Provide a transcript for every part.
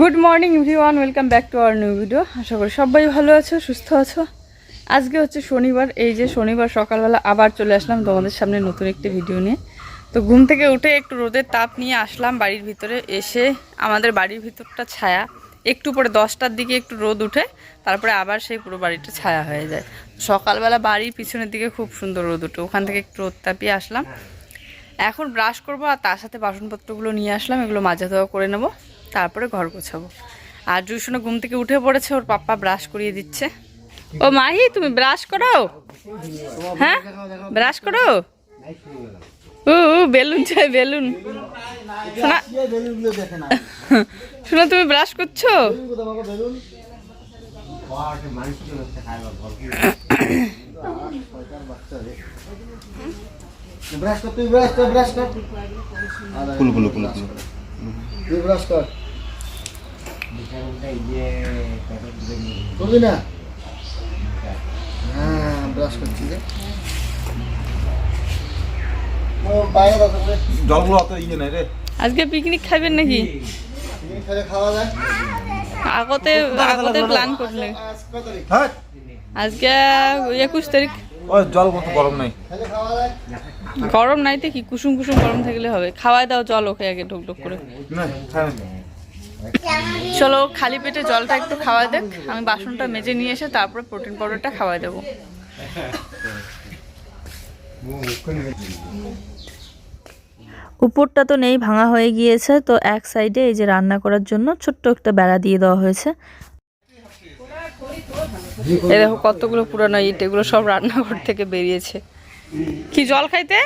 Good morning everyone welcome back to our new video আশা করি সবাই ভালো আছো, সুস্থ আছো? আজকে হচ্ছে শনিবার। এই যে শনিবার সকালবেলা আবার চলে আসলাম তোমাদের সামনে নতুন একটি ভিডিও নিয়ে। তো ঘুম থেকে উঠে একটু রোদের তাপ নিয়ে আসলাম বাড়ির ভিতরে। এসে আমাদের বাড়ির ভিতরটা ছায়া। একটু পরে দশটার দিকে একটু রোদ উঠে, তারপরে আবার সেই পুরো বাড়িটা ছায়া হয়ে যায়। সকালবেলা বাড়ির পিছনের দিকে খুব সুন্দর রোদ উঠে, ওখান থেকে একটু রোদ তাপিয়ে আসলাম। এখন ব্রাশ করব আর তার সাথে বাসনপত্রগুলো নিয়ে আসলাম, এগুলো মাজা ধোয়া করে নেব। তারপরে ঘর গোছাবো। আর জুসুনো ঘুম থেকে উঠে পড়েছে ওর পাপ্পা ব্রাশ করিয়ে দিচ্ছে। ও মাহি তুমি ব্রাশ করো? হ্যাঁ? ব্রাশ করো? ও বেলুন চাই বেলুন। শোনা শোনা তুমি ব্রাশ করছ? ব্রাশ কর তুই ব্রাশ কর ব্রাশ কর। কুলু কুলু কুলু ব্রাশ কর। করবি না? হ্যাঁ ব্রাশ করছি জলগুলো অত ইয়ে নাই রে। আজকে পিকনিক খাবেন নাকি? তুমি খেলে খাওয়া যায়। আগতে আগতে প্ল্যান করলে। আজ কত তারিখ? হ্যাঁ। আজকে একুশ তারিখ। জল কত গরম নাই। খাওয়া যায়। গরম নাই তো কি কুসুম কুসুম গরম থাকলে হবে। খাওয়াই দাও জল ওকে আগে ঢুক ঢুক করে। না খাই না। চলো খালি পেটে জলটা একটু খাওয়াই দেখ। আমি বাসনটা মেজে নিয়ে এসে তারপরে প্রোটিন পাউডারটা খাওয়াই দেবো। উপরটা তো নেই ভাঙা হয়ে গিয়েছে। তো এক সাইডে এই যে রান্না করার জন্য ছোট্ট একটা বেড়া দিয়ে দেওয়া হয়েছে। এই দেখো কতগুলো পুরানো ইট এগুলো সব রান্নাঘর থেকে বেরিয়েছে। কি, জল খাইতে?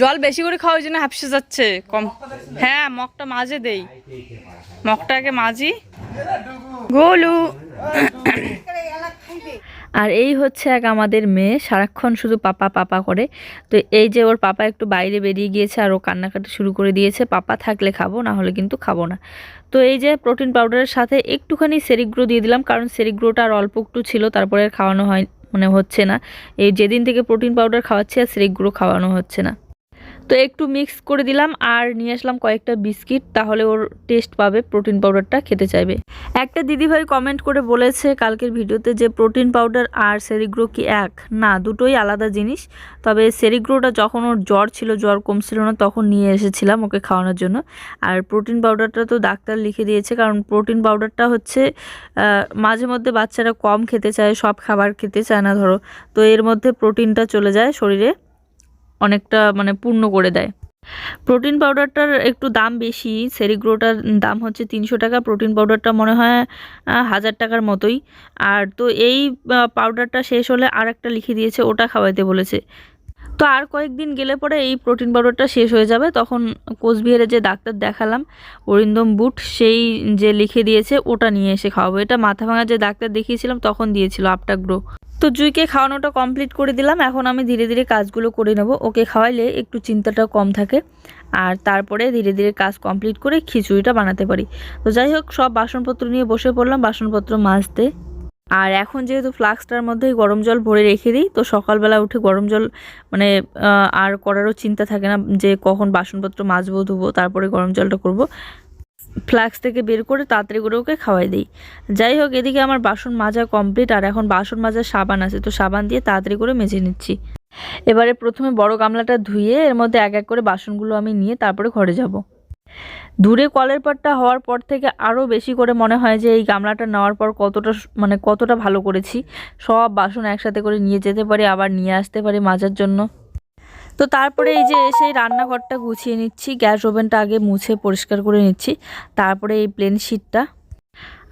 জল বেশি করে খাওয়ার জন্য হাফসে যাচ্ছে, কম। হ্যাঁ মগটা মাঝে দেই। মগটাকে মাঝি। গোলু। আর এই হচ্ছে এক আমাদের মেয়ে, সারাক্ষণ শুধু পাপা পাপা করে। তো এই যে ওর পাপা একটু বাইরে বেরিয়ে গিয়েছে আর ও কান্নাকাটি শুরু করে দিয়েছে, পাপা থাকলে খাব, না হলে কিন্তু খাব না। তো এই যে প্রোটিন পাউডারের সাথে একটুখানি সেরিগ্রো দিয়ে দিলাম, কারণ সেরিগ্রোটা আর অল্প একটু ছিল, তারপরে খাওয়ানো হয় মানে হচ্ছে না। এই যেদিন থেকে প্রোটিন পাউডার খাওয়াচ্ছি আর সেরিগ্রো খাওয়ানো হচ্ছে না। তো একটু মিক্স করে দিলাম আর নিয়ে আসলাম কয়েকটা বিস্কিট, তাহলে ওর টেস্ট পাবে প্রোটিন পাউডারটা খেতে চাইবে। একটা দিদিভাই কমেন্ট করে বলেছে কালকের ভিডিওতে যে প্রোটিন পাউডার আর সেরিগ্রো কি এক? না, দুটোই আলাদা জিনিস, তবে সেরিগ্রোটা যখন ওর জ্বর ছিল, জ্বর কমছিল না, তখন নিয়ে এসেছিলাম ওকে খাওয়ানোর জন্য। আর প্রোটিন পাউডারটা তো ডাক্তার লিখে দিয়েছে, কারণ প্রোটিন পাউডারটা হচ্ছে মাঝে মধ্যে বাচ্চারা কম খেতে চায়, সব খাবার খেতে চায় না, ধরো। তো এর মধ্যে প্রোটিনটা চলে যায় শরীরে। অনেকটা মানে পূর্ণ করে দেয়। প্রোটিন পাউডারটার একটু দাম বেশি, সেরিগ্রোটার দাম হচ্ছে তিনশো টাকা, প্রোটিন পাউডারটা মনে হয় হাজার টাকার মতোই। আর তো এই পাউডারটা শেষ হলে আর একটা লিখে দিয়েছে, ওটা খাওয়াইতে বলেছে। তো আর কয়েকদিন গেলে পরে এই প্রোটিন পাউডারটা শেষ হয়ে যাবে। তখন কোচবিহারে যে ডাক্তার দেখালাম, অরিন্দম বুট, সেই যে লিখে দিয়েছে, ওটা নিয়ে এসে খাওয়াবো। এটা মাথা ভাঙা যে ডাক্তার দেখিয়েছিলাম, তখন দিয়েছিল আপটাগ্রো তো জুইকে খাওয়ানোটা কমপ্লিট করে দিলাম। এখন আমি ধীরে ধীরে কাজগুলো করে নেব। ওকে খাওয়াইলে একটু চিন্তাটা কম থাকে। আর তারপরে ধীরে ধীরে কাজ কমপ্লিট করে খিচুড়িটা বানাতে পারি। তো যাই হোক, সব বাসনপত্র নিয়ে বসে পড়লাম বাসনপত্র মাজতে। আর এখন যেহেতু ফ্লাক্সটার মধ্যেই গরম জল ভরে রেখে দিই, তো সকালবেলা উঠে গরম জল মানে আর করারও চিন্তা থাকে না যে কখন বাসনপত্র মাজবো ধুবো, তারপরে গরম জলটা করব। ফ্লাক্স থেকে বের করে তাড়াতাড়ি করে ওকে খাওয়াই দিই। যাই হোক, এদিকে আমার বাসন মাজা কমপ্লিট আর এখন বাসন মাজার সাবান আছে, তো সাবান দিয়ে তাড়াতাড়ি করে মেজে নিচ্ছি। এবারে প্রথমে বড় গামলাটা ধুয়ে, এর মধ্যে এক এক করে বাসনগুলো আমি নিয়ে তারপরে ঘরে যাব। দূরে কলের পাটটা হওয়ার পর থেকে আরও বেশি করে মনে হয় যে এই গামলাটা নেওয়ার পর কতটা মানে কতটা ভালো করেছি। সব বাসন একসাথে করে নিয়ে যেতে পারি, আবার নিয়ে আসতে পারি মাজার জন্য। তো তারপরে এই যে এসে রান্নাঘরটা গুছিয়ে নিচ্ছি, গ্যাস ওভেনটা আগে মুছে পরিষ্কার করে নিচ্ছি, তারপরে এই প্লেন শিটটা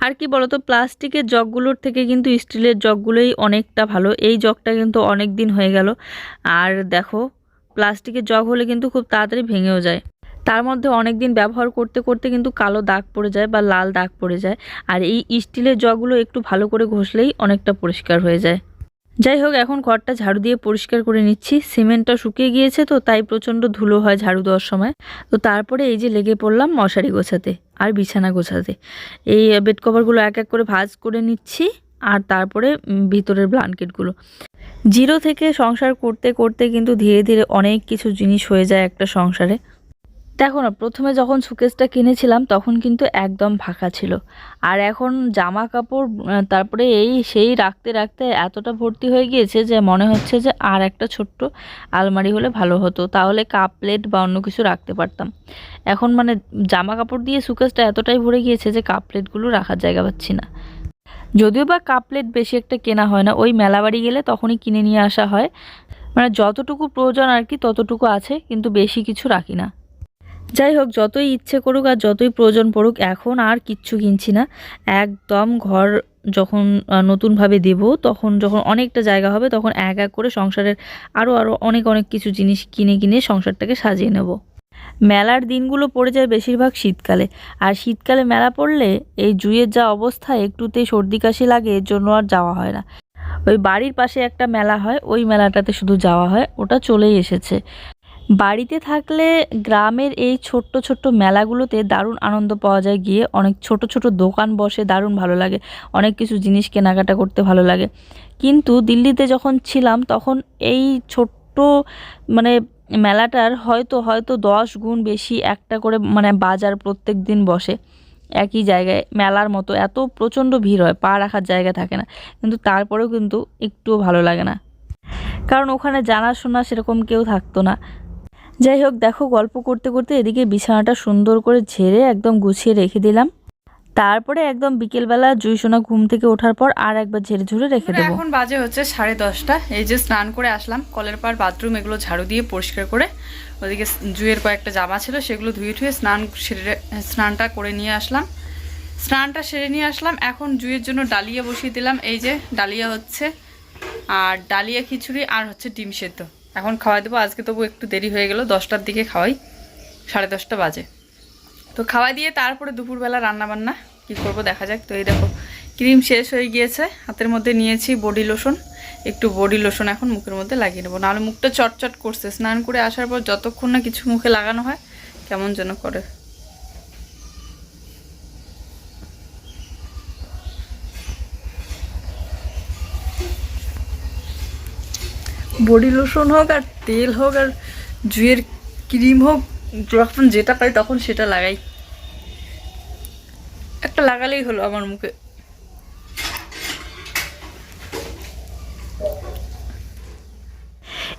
আর কি বলতো, প্লাস্টিকের জগগুলোর থেকে কিন্তু স্টিলের জগগুলোই অনেকটা ভালো, এই জগটা কিন্তু অনেক দিন হয়ে গেল। আর দেখো, প্লাস্টিকের জগ হলে কিন্তু খুব তাড়াতাড়ি ভেঙেও যায়। তার মধ্যে অনেক দিন ব্যবহার করতে করতে কিন্তু কালো দাগ পড়ে যায় বা লাল দাগ পড়ে যায়। আর এই স্টিলের জগগুলো একটু ভালো করে ঘষলেই অনেকটা পরিষ্কার হয়ে যায়। যাই হোক এখন ঘরটা ঝাড়ু দিয়ে পরিষ্কার করে নিচ্ছি। সিমেন্টটা শুকিয়ে গিয়েছে তো, তাই প্রচণ্ড ধুলো হয় ঝাড়ু দেওয়ার সময়। তো তারপরে এই যে লেগে পড়লাম মশারি গোছাতে আর বিছানা গোছাতে। এই বেড কভারগুলো এক এক করে ভাজ করে নিচ্ছি আর তারপরে ভিতরের ব্ল্যাঙ্কেটগুলো জিরো থেকে সংসার করতে করতে কিন্তু ধীরে ধীরে অনেক কিছু জিনিস হয়ে যায় একটা সংসারে। দেখো না, প্রথমে যখন সুকেসটা কিনেছিলাম, তখন কিন্তু একদম ফাঁকা ছিল। আর এখন জামা কাপড় তারপরে এই সেই রাখতে রাখতে এতটা ভর্তি হয়ে গিয়েছে যে মনে হচ্ছে যে আর একটা ছোট্ট আলমারি হলে ভালো হতো। তাহলে কাপ প্লেট বা অন্য কিছু রাখতে পারতাম। এখন মানে জামা কাপড় দিয়ে সুকেসটা এতটাই ভরে গিয়েছে যে কাপ প্লেটগুলো রাখার জায়গা পাচ্ছি না। যদিও বা কাপ প্লেট বেশি একটা কেনা হয় না, ওই মেলা বাড়ি গেলে তখনই কিনে নিয়ে আসা হয়। মানে যতটুকু প্রয়োজন আর কি, ততটুকু আছে, কিন্তু বেশি কিছু রাখি না। যাই হোক যতই ইচ্ছে করুক আর যতই প্রয়োজন পড়ুক, এখন আর কিচ্ছু কিনছি না। একদম ঘর যখন নতুনভাবে দেব, তখন যখন অনেকটা জায়গা হবে, তখন এক এক করে সংসারের আরও আরও অনেক অনেক কিছু জিনিস কিনে কিনে সংসারটাকে সাজিয়ে নেব। মেলার দিনগুলো পড়ে যায় বেশিরভাগ শীতকালে। আর শীতকালে মেলা পড়লে এই জুয়ের যা অবস্থা, একটুতেই সর্দি কাশি লাগে, এর জন্য আর যাওয়া হয় না। ওই বাড়ির পাশে একটা মেলা হয়, ওই মেলাটাতে শুধু যাওয়া হয়, ওটা চলেই এসেছে। বাড়িতে থাকলে গ্রামের এই ছোট্ট ছোট্ট মেলাগুলোতে দারুণ আনন্দ পাওয়া যায়। গিয়ে অনেক ছোট ছোট দোকান বসে দারুণ ভালো লাগে। অনেক কিছু জিনিস কেনাকাটা করতে ভালো লাগে। কিন্তু দিল্লিতে যখন ছিলাম, তখন এই ছোট্ট মানে মেলাটার হয়তো হয়তো দশ গুণ বেশি একটা করে মানে বাজার প্রত্যেক দিন বসে। একই জায়গায় মেলার মতো। এত প্রচণ্ড ভিড় হয়, পা রাখার জায়গা থাকে না। কিন্তু তারপরেও কিন্তু একটুও ভালো লাগে না। কারণ ওখানে জানাশোনা সেরকম কেউ থাকতো না। যাই হোক দেখো গল্প করতে করতে এদিকে বিছানাটা সুন্দর করে ঝেড়ে একদম গুছিয়ে রেখে দিলাম। তারপরে একদম বিকেলবেলা জুইসোনা ঘুম থেকে ওঠার পর আর একবার ঝেড়ে ঝুড়ে রেখে দেবো। এখন বাজে হচ্ছে সাড়ে দশটা। এই যে স্নান করে আসলাম কলের পার বাথরুম এগুলো ঝাড়ু দিয়ে পরিষ্কার করে ওদিকে জুয়ের কয়েকটা জামা ছিল সেগুলো ধুয়ে ধুয়ে স্নান সেরে স্নানটা করে নিয়ে আসলাম। স্নানটা সেরে নিয়ে আসলাম এখন জুয়ের জন্য ডালিয়া বসিয়ে দিলাম। এই যে ডালিয়া হচ্ছে আর ডালিয়া খিচুড়ি আর হচ্ছে ডিম সেদ্ধ। এখন খাওয়াই দেবো। আজকে তবু একটু দেরি হয়ে গেল, দশটার দিকে খাওয়াই, সাড়ে দশটা বাজে। তো খাওয়াই দিয়ে তারপরে দুপুরবেলা রান্না বান্না কি করব দেখা যাক। তো এই দেখো, ক্রিম শেষ হয়ে গিয়েছে, হাতের মধ্যে নিয়েছি বডি লোশন, একটু বডি লোশন এখন মুখের মধ্যে লাগিয়ে নেব। নাহলে মুখটা চটচট করছে, স্নান করে আসার পর যতক্ষণ না কিছু মুখে লাগানো হয়, কেমন যেন করে। বডি লোশন হোক আর তেল হোক আর জুয়ের ক্রিম হোক, যখন যেটা পাই তখন সেটা লাগাই। একটা লাগালেই হলো আমার মুখে।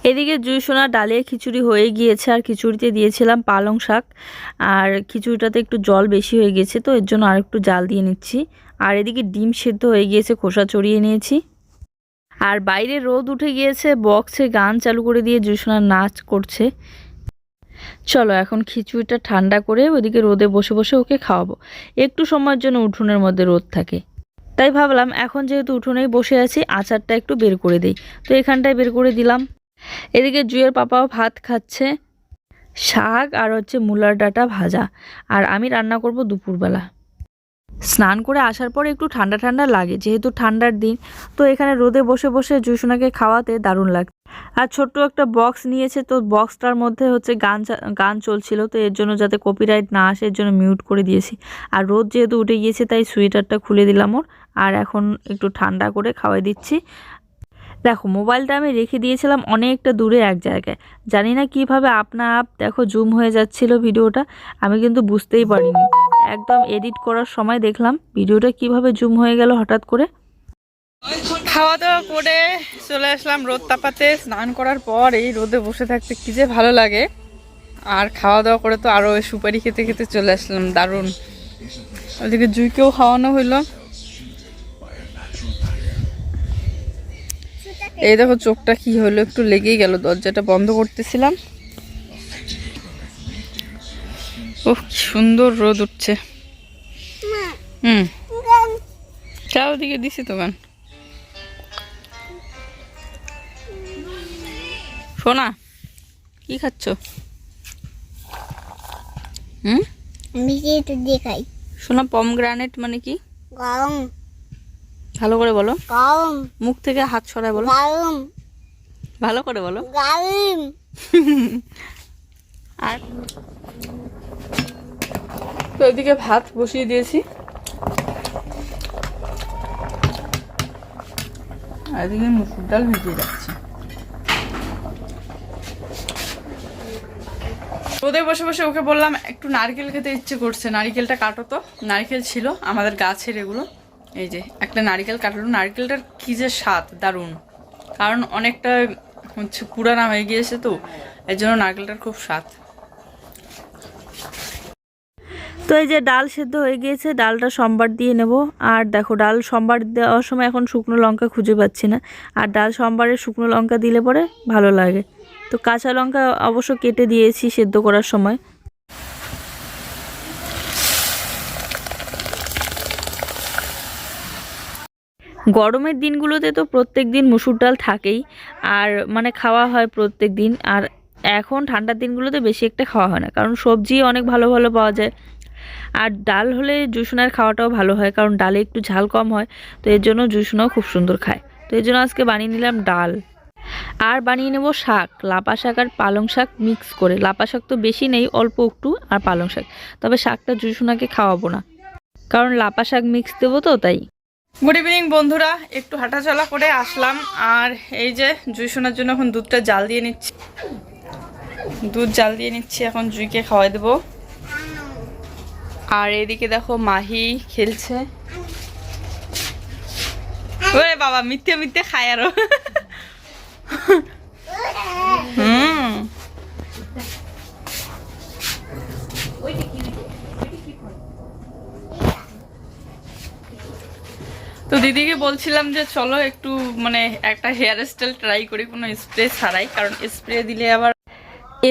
এদিকে জুইসোনা ডালিয়া খিচুড়ি হয়ে গিয়েছে আর খিচুড়িতে দিয়েছিলাম পালং শাক। আর খিচুড়িটাতে একটু জল বেশি হয়ে গেছে, তো এর জন্য আর একটু জাল দিয়ে নিচ্ছি। আর এদিকে ডিম সেদ্ধ হয়ে গিয়েছে, খোসা চড়িয়ে নিয়েছি। আর বাইরে রোদ উঠে গিয়েছে, বক্সে গান চালু করে দিয়ে জুইসোনা নাচ করছে। চলো এখন খিচুড়িটা ঠান্ডা করে ওদিকে রোদে বসে বসে ওকে খাওয়াবো। একটু সময়ের জন্য উঠোনের মধ্যে রোদ থাকে। তাই ভাবলাম এখন যেহেতু উঠোনেই বসে আছি, আচারটা একটু বের করে দিই। তো এখানটায় বের করে দিলাম। এদিকে জুয়ের পাপাও ভাত খাচ্ছে। শাক আর হচ্ছে মূলার ডাঁটা ভাজা। আর আমি রান্না করব দুপুরবেলা। স্নান করে আসার পর একটু ঠান্ডা ঠান্ডা লাগে, যেহেতু ঠান্ডার দিন। তো এখানে রোদে বসে বসে জুসোনাকে খাওয়াতে দারুণ লাগে আর ছোট্ট একটা বক্স নিয়েছে, তো বক্সটার মধ্যে হচ্ছে গান গান চলছিল, তো এর জন্য যাতে কপিরাইট না আসে, এর জন্য মিউট করে দিয়েছি। আর রোদ যেহেতু উঠে গিয়েছে, তাই সুইটারটা খুলে দিলাম ওর। আর এখন একটু ঠান্ডা করে খাওয়াই দিচ্ছি। দেখো মোবাইলটা আমি রেখে দিয়েছিলাম অনেকটা দূরে এক জায়গায়। জানি না কীভাবে আপনা আপ দেখো জুম হয়ে যাচ্ছিল ভিডিওটা, আমি কিন্তু বুঝতেই পারিনি। একদম এডিট করার সময় দেখলাম ভিডিওটা কীভাবে জুম হয়ে গেল হঠাৎ করে। খাওয়া দাওয়া করে চলে আসলাম রোদ তাপাতে। স্নান করার পর এই রোদে বসে থাকতে কি যে ভালো লাগে। আর খাওয়া দাওয়া করে তো আরও সুপারি খেতে খেতে চলে আসলাম, দারুণ। ওদিকে জুইকেও খাওয়ানো হইল। এই দেখো চোখটা কি হলো একটু লেগেই গেল, দরজাটা বন্ধ করতেছিলাম। কি সুন্দর রোদ উঠছে। হুম। চারদিকে দিছি তো গান। সোনা কি খাচ্ছ? হুম? দেখাই সোনা পম গ্রানেট মানে কি? গরম। ভালো করে বলো। গরম। মুখ থেকে হাত সরায় বলো। গরম। ভালো করে বলো। গরম। আর তো এদিকে ভাত বসিয়ে দিয়েছি। আর এদিকে মুসুর ডাল ভিজিয়ে রাখছি। রোদে বসে বসে ওকে বললাম, একটু নারকেল খেতে ইচ্ছে করছে। নারকেলটা কাটো তো। নারকেল ছিল, আমাদের গাছের এগুলো। এই যে, একটা নারকেল কাটলো। নারকেলটার কি যে স্বাদ, দারুণ। কারণ অনেকটা হচ্ছে পুরানা হয়ে গিয়েছে তো, এর জন্য নারকেলটার খুব স্বাদ। তো এই যে ডাল সেদ্ধ হয়ে গিয়েছে, ডালটা সম্বার দিয়ে নেব। আর দেখো, ডাল সম্বার দেওয়ার সময় এখন শুকনো লঙ্কা খুঁজে পাচ্ছি না। আর ডাল সম্বারে শুকনো লঙ্কা দিলে পরে ভালো লাগে। তো কাঁচা লঙ্কা অবশ্য কেটে দিয়েছি সেদ্ধ করার সময়। গরমের দিনগুলোতে তো প্রত্যেক দিন মুসুর ডাল থাকেই। আর মানে খাওয়া হয় প্রত্যেক দিন। আর এখন ঠান্ডার দিনগুলোতে বেশি একটা খাওয়া হয় না। কারণ সবজি অনেক ভালো ভালো পাওয়া যায়। আর ডাল হলে জুসুনার খাওয়াটাও ভালো হয়, কারণ ডালে একটু ঝাল কম হয়, তো এর জন্য জুসুনাও খুব সুন্দর খায়। তো এর জন্য আজকে বানিয়ে নিলাম ডাল। আর বানিয়ে নেব শাক, লাপা শাক আর পালং শাক মিক্স করে। লাপা শাক তো বেশি নেই, অল্প একটু, আর পালং শাক। তবে শাকটা জুসুনাকে খাওয়াবো না, কারণ লাপা শাক মিক্স দেবো তো, তাই। গুড ইভিনিং বন্ধুরা। একটু হাঁটাচলা করে আসলাম, আর এই যে জুই শোনার জন্য এখন দুধটা জাল দিয়ে নিচ্ছি। দুধ জাল দিয়ে নিচ্ছি, এখন জুইকে খাওয়াই দেবো। আর এদিকে দেখো মাহি খেলছে। ওরে বাবা, মিথ্যে মিথ্যে খায় আরও। তো দিদিকে বলছিলাম যে চলো একটু মানে একটা হেয়ার স্টাইল ট্রাই করি, কোনো স্প্রে ছাড়াই, কারণ স্প্রে দিলে আবার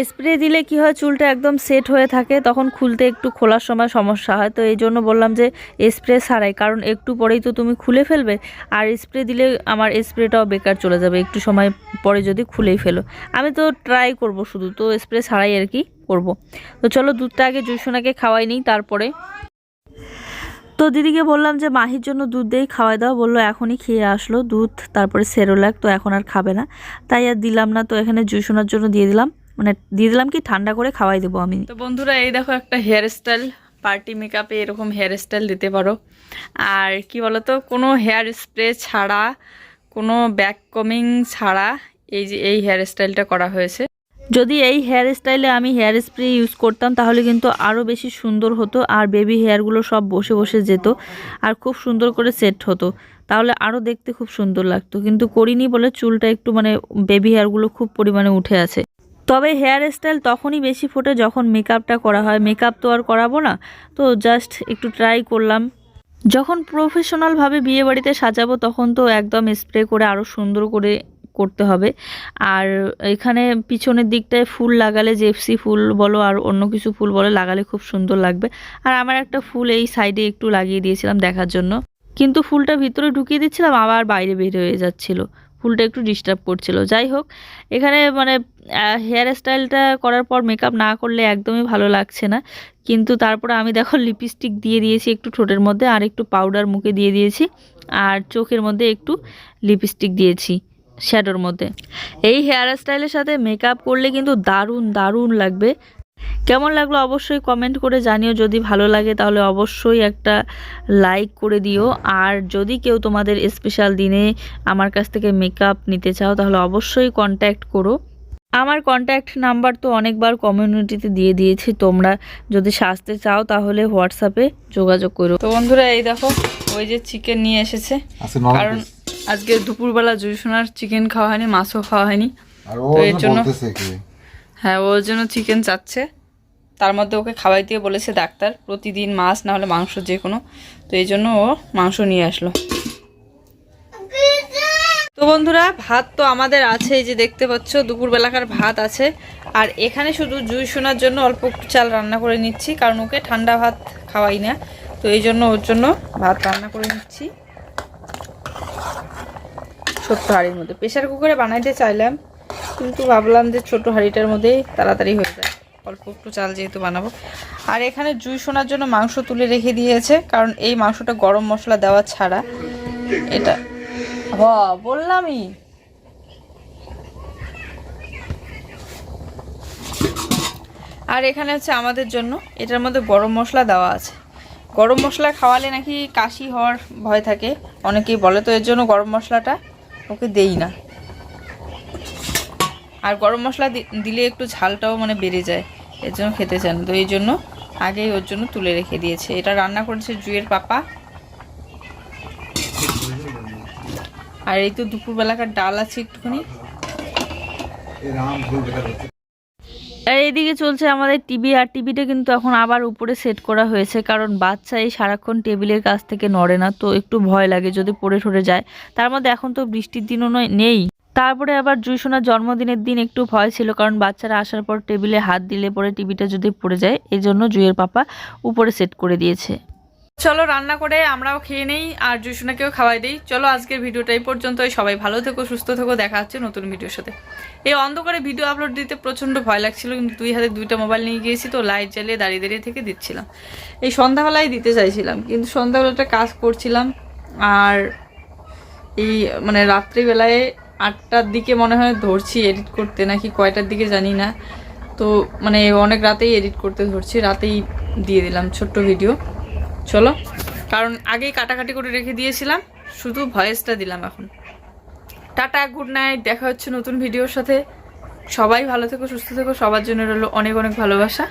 স্প্রে দিলে কি হয়, চুলটা একদম সেট হয়ে থাকে, তখন খুলতে একটু খোলার সময় সমস্যা হয়। তো এই জন্য বললাম যে, স্প্রে ছাড়াই কারণ একটু পরেই তো তুমি খুলে ফেলবে, আর স্প্রে দিলে আমার স্প্রেটাও বেকার চলে যাবে, একটু সময় পরে যদি খুলেই ফেলো। আমি তো ট্রাই করব শুধু, তো স্প্রে ছাড়াই আর কি করব। তো চলো দুধটা আগে জুসোনাকে খাওয়াই নিই, তারপরে। তো দিদিকে বললাম যে, মাহির জন্য দুধ দিয়েই খাওয়াই দাও, বলল এখনই খেয়ে আসলো দুধ, তারপরে সেরোলাক, তো এখন আর খাবে না। তাই আর দিলাম না, তো এখানে জুসোনার জন্য দিয়ে দিলাম। মানে দিয়ে দিলাম কি, ঠান্ডা করে খাওয়াই দেবো আমি। তো বন্ধুরা, এই দেখো একটা হেয়ার স্টাইল পার্টি মেকআপে এরকম হেয়ার স্টাইল দিতে পারো। আর কি বলতো, কোনো হেয়ার স্প্রে ছাড়া, কোনো ব্যাক কমিং ছাড়া এই যে এই হেয়ার স্টাইলটা করা হয়েছে। যদি এই হেয়ার স্টাইলে আমি হেয়ার স্প্রে ইউজ করতাম, তাহলে কিন্তু আরও বেশি সুন্দর হতো আর বেবি হেয়ারগুলো সব বসে বসে যেত আর খুব সুন্দর করে সেট হতো। তাহলে আরও দেখতে খুব সুন্দর লাগতো। কিন্তু করিনি বলে চুলটা একটু মানে বেবি হেয়ারগুলো খুব পরিমাণে উঠে আছে। তবে হেয়ার স্টাইল তখনই বেশি ফোটে যখন মেকআপটা করা হয়। মেকআপ তো আর করাবো না। তো জাস্ট একটু ট্রাই করলাম। যখন প্রফেশনালভাবে বিয়েবাড়িতে সাজাবো তখন তো একদম স্প্রে করে আরও সুন্দর করে করতে হবে। আর এখানে পিছনের দিকটায় ফুল লাগালে, জেপসি ফুল বলো আর অন্য কিছু ফুল বলো, লাগালে খুব সুন্দর লাগবে। আর আমার একটা ফুল এই সাইডে একটু লাগিয়ে দিয়েছিলাম দেখার জন্য। কিন্তু ফুলটা ভিতরে ঢুকিয়ে দিচ্ছিলাম, আবার বাইরে বের হয়ে যাচ্ছিল। ফুলটা একটু ডিস্টার্ব করছিল। যাই হোক, এখানে মানে হেয়ার স্টাইলটা করার পর মেকআপ না করলে একদমই ভালো লাগছে না। কিন্তু তারপরে আমি দেখো লিপস্টিক দিয়ে দিয়েছি একটু ঠোঁটের মধ্যে আর একটু পাউডার মুখে দিয়ে দিয়েছি। আর চোখের মধ্যে একটু লিপস্টিক দিয়েছি শ্যাডোর মধ্যে। এই হেয়ার স্টাইলের সাথে মেকআপ করলে কিন্তু দারুণ দারুণ লাগবে। কেমন লাগল অবশ্যই কমেন্ট করে জানিও। যদি ভালো লাগে তাহলে অবশ্যই একটা লাইক করে দিও। আর যদি কেউ তোমাদের স্পেশাল দিনে আমার কাছ থেকে মেকআপ নিতে চাও তাহলে অবশ্যই কন্ট্যাক্ট করো। আমার কন্ট্যাক্ট নাম্বার তো অনেকবার কমিউনিটিতে দিয়ে দিয়েছি। তোমরা যদি সাজতে চাও তাহলে হোয়াটসঅ্যাপে যোগাযোগ করো। তো বন্ধুরা এই দেখো ওই যে চিকেন নিয়ে এসেছে। কারণ আজকে দুপুরবেলা জুইশোনার চিকেন খাওয়া হয়নি মাছও খাওয়া হয়নি। তো এর জন্য- হ্যাঁ ওর জন্য চিকেন চাচ্ছে। তার মধ্যে ওকে খাওয়াই দিয়ে বলেছে ডাক্তার, প্রতিদিন মাছ না হলে মাংস যে কোনো তো এই জন্য ও মাংস নিয়ে আসলো। তো বন্ধুরা, ভাত তো আমাদের আছে, এই যে দেখতে পাচ্ছ, দুপুরবেলাকার ভাত আছে। আর এখানে শুধু জুই শোনার জন্য অল্প চাল রান্না করে নিচ্ছি, কারণ ওকে ঠান্ডা ভাত খাওয়াই না। তো এই জন্য ওর জন্য ভাত রান্না করে নিচ্ছি। ছোট্ট হাড়ির মধ্যে। প্রেশার কুকারে বানাইতে চাইলাম কিন্তু ভাবলাম যে ছোট হাঁড়িটার মধ্যেই তাড়াতাড়ি হয়ে যায়। অল্প একটু চাল যেহেতু বানাবো। আর এখানে জুই শোনার জন্য মাংস তুলে রেখে দিয়েছে, কারণ এই মাংসটা গরম মশলা দেওয়া ছাড়া এটা হ বললামই। আর এখানে হচ্ছে আমাদের জন্য, এটার মধ্যে গরম মশলা দেওয়া আছে। গরম মশলা খাওয়ালে নাকি কাশি হওয়ার ভয় থাকে। অনেকেই বলে তো এর জন্য গরম মশলাটা ওকে দেই না। আর গরম মশলা দিলে একটু ঝালটাও মানে বেড়ে যায়। এর জন্য খেতে চান। তো এই জন্য আগেই ওর জন্য তুলে রেখে দিয়েছে। এটা রান্না করেছে জুয়ের পাপা। আর এই তো দুপুরবেলাকার ডাল আছে একটুখানি। আর এইদিকে চলছে আমাদের টিভি। আর টিভিটা কিন্তু এখন আবার উপরে সেট করা হয়েছে। কারণ বাচ্চা এই সারাক্ষণ টেবিলের কাছ থেকে নড়ে না। তো একটু ভয় লাগে যদি পড়ে ঠরে যায়। তার মধ্যে এখন তো বৃষ্টির দিনও নেই। তারপরে আবার জুইসোনার জন্মদিনের দিন একটু ভয় ছিল, কারণ বাচ্চারা আসার পর টেবিলে হাত দিলে পরে টিভিটা যদি পড়ে যায়, এই জন্য জুইয়ের পাপা উপরে সেট করে দিয়েছে। চলো রান্না করে আমরাও খেয়ে নেই আর জুসুনাকেও খাওয়াই দিই। চলো আজকের ভিডিওটা এই পর্যন্তই। সবাই ভালো থেকো, সুস্থ থেকো। দেখা হচ্ছে নতুন ভিডিওর সাথে। এই অন্ধকারে ভিডিও আপলোড দিতে প্রচণ্ড ভয় লাগছিল, কিন্তু দুই হাতে দুইটা মোবাইল নিয়ে গিয়েছি তো, লাইট জ্বালিয়ে দাঁড়িয়ে দাঁড়িয়ে থেকে দিচ্ছিলাম। এই সন্ধ্যাবেলায় দিতে চাইছিলাম, কিন্তু সন্ধ্যাবেলাটা কাজ করছিলাম। আর এই মানে রাত্রিবেলায় আটটার দিকে মনে হয় ধরছি এডিট করতে নাকি কয়টার দিকে জানি না। তো মানে অনেক রাতেই এডিট করতে ধরছি, রাতেই দিয়ে দিলাম ছোট্ট ভিডিও চলো, কারণ আগেই কাটাকাটি করে রেখে দিয়েছিলাম, শুধু ভয়েসটা দিলাম এখন। টাটা গুড নাইট দেখা হচ্ছে নতুন ভিডিওর সাথে। সবাই ভালো থেকো, সুস্থ থেকো, সবার জন্য রইল অনেক অনেক ভালোবাসা।